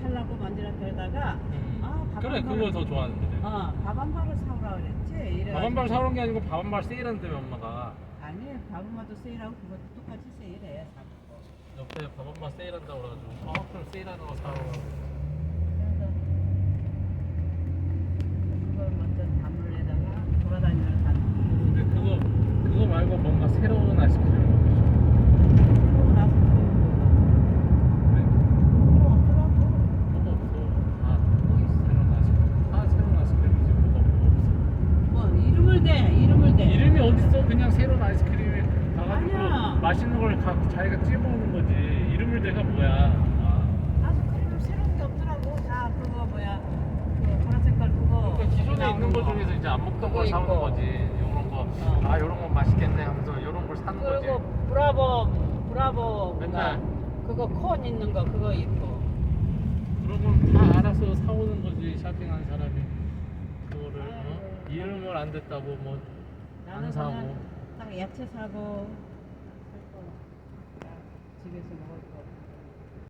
되다가 음. 아, 밥 그래 한 발- 더 좋아하는데 내가. 어, 밥한 발을 사오라 그랬지. 이래가지고 밥한 발 사오는 게 아니고 밥 한 발 세일한다며 엄마가. 아니 밥 한 발도 세일하고 그것도 똑같이 세일해. 사 먹고. 옆에 밥 한 발 세일한다고 그래가지고 어 그럼 세일하는 거 사오라고. 그래서 그걸 먼저 담을에다가 돌아다니면서 다 근데 그거 그거 말고 뭔가 새로운 아이스크림 먹고 싶어. 그러고 나서 그래? 그거 없더라고. 뭐가 없어. 아 뭐 있어? 새로운 아이스크림. 다 새로운 아이스크림이지 뭐가 뭐가 없어. 뭐 이름을 대 이름을 대. 이름이 어딨어? 그냥 새로운 아이스크림에 가가지고 아니야. 맛있는 걸 가, 자기가 찝어오는 거지. 이름을 내가 뭐야? 아. 아이스크림 새로운 게 없더라고. 다 그거 뭐야 그 보라 색깔 그거. 그러니까 기존에 나오는 있는 거 중에서 이제 안 먹던 그거 걸 사오는 있고. 거지. 요런 거, 어. 아 요런 거 맛있겠네 하면서 요런 걸 사는 거지. 그리고 브라보 브라보 맨날. 그거 콘 있는 거 그거 있고. 그런 건 다 알아서 사오는 거지 샤핑하는 사람이. 그거를 어? 아이고. 이름을 안 됐다고 뭐 안 나는 사고. 그냥 딱 야채 사고 그리고 집에서 먹을 거